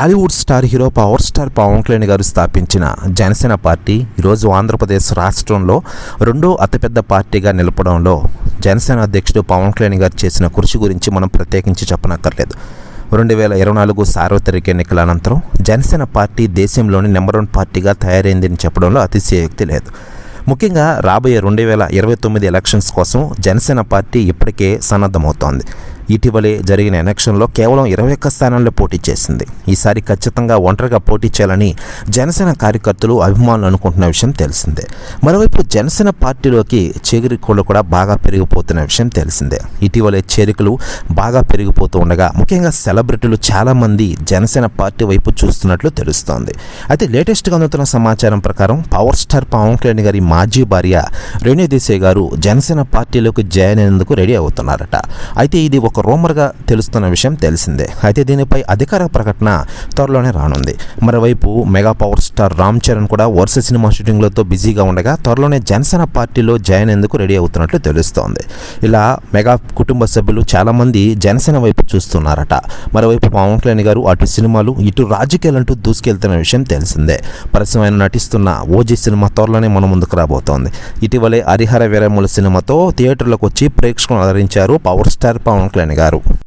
Tollywood star hero power star Pawan Kalyan garu స్థాపించిన Janasena party ఈరోజు ఆంధ్రప్రదేశ్ రాష్ట్రంలో రెండో అతిపెద్ద పార్టీగా నిలపడంలో జనసేన అధ్యక్షుడు పవన్ కళ్యాణ్ గారు చేసిన కృషి గురించి మనం ప్రత్యేకించి చెప్పనక్కర్లేదు. రెండు వేల ఇరవై నాలుగు సార్వత్రిక ఎన్నికల అనంతరం జనసేన పార్టీ దేశంలోని నెంబర్ వన్ పార్టీగా తయారైందని చెప్పడంలో అతిశయోక్తి లేదు. ముఖ్యంగా రాబోయే రెండు వేల ఇరవై తొమ్మిది ఎలక్షన్స్ కోసం జనసేన పార్టీ ఇప్పటికే సన్నద్ధమవుతోంది. ఇటీవలే జరిగిన ఎలక్షన్లో కేవలం ఇరవై ఒక్క స్థానాల్లో పోటీ చేసింది. ఈసారి ఖచ్చితంగా ఒంటరిగా పోటీ చేయాలని జనసేన కార్యకర్తలు అభిమానులు అనుకుంటున్న విషయం తెలిసిందే. మరోవైపు జనసేన పార్టీలోకి చేరికలు కూడా బాగా పెరిగిపోతున్న విషయం తెలిసిందే. ఇటీవలే చేరికలు బాగా పెరిగిపోతూ ఉండగా ముఖ్యంగా సెలబ్రిటీలు చాలామంది జనసేన పార్టీ వైపు చూస్తున్నట్లు తెలుస్తోంది. అయితే లేటెస్ట్గా అందుతున్న సమాచారం ప్రకారం పవర్ స్టార్ పవన్ కళ్యాణ్ గారి మాజీ భార్య రేణు దేశాయ్ గారు జనసేన పార్టీలోకి జాయిన్ అయినందుకు రెడీ అవుతున్నారట. అయితే ఇది ఒక రూమర్గా తెలుస్తున్న విషయం తెలిసిందే. అయితే దీనిపై అధికార ప్రకటన త్వరలోనే రానుంది. మరోవైపు mega power star Ram Charan కూడా వరుస సినిమా షూటింగ్లతో బిజీగా ఉండగా త్వరలోనే జనసేన పార్టీలో జాయిన్ అయ్యేందుకు రెడీ అవుతున్నట్లు తెలుస్తోంది. ఇలా మెగా కుటుంబ సభ్యులు చాలామంది జనసేన వైపు చూస్తున్నారట. మరోవైపు పవన్ కళ్యాణ్ గారు అటు సినిమాలు ఇటు రాజకీయాలంటూ దూసుకెళ్తున్న విషయం తెలిసిందే. ప్రస్తుతం ఆయన నటిస్తున్న ఓజీ సినిమా త్వరలోనే మన ముందుకు రాబోతోంది. ఇటీవలే హరిహర వీరముల సినిమాతో థియేటర్లకు వచ్చి ప్రేక్షకులను ఆదరించారు పవర్ స్టార్ పవన్ కళ్యాణ్ కళ్యాణ్ గారు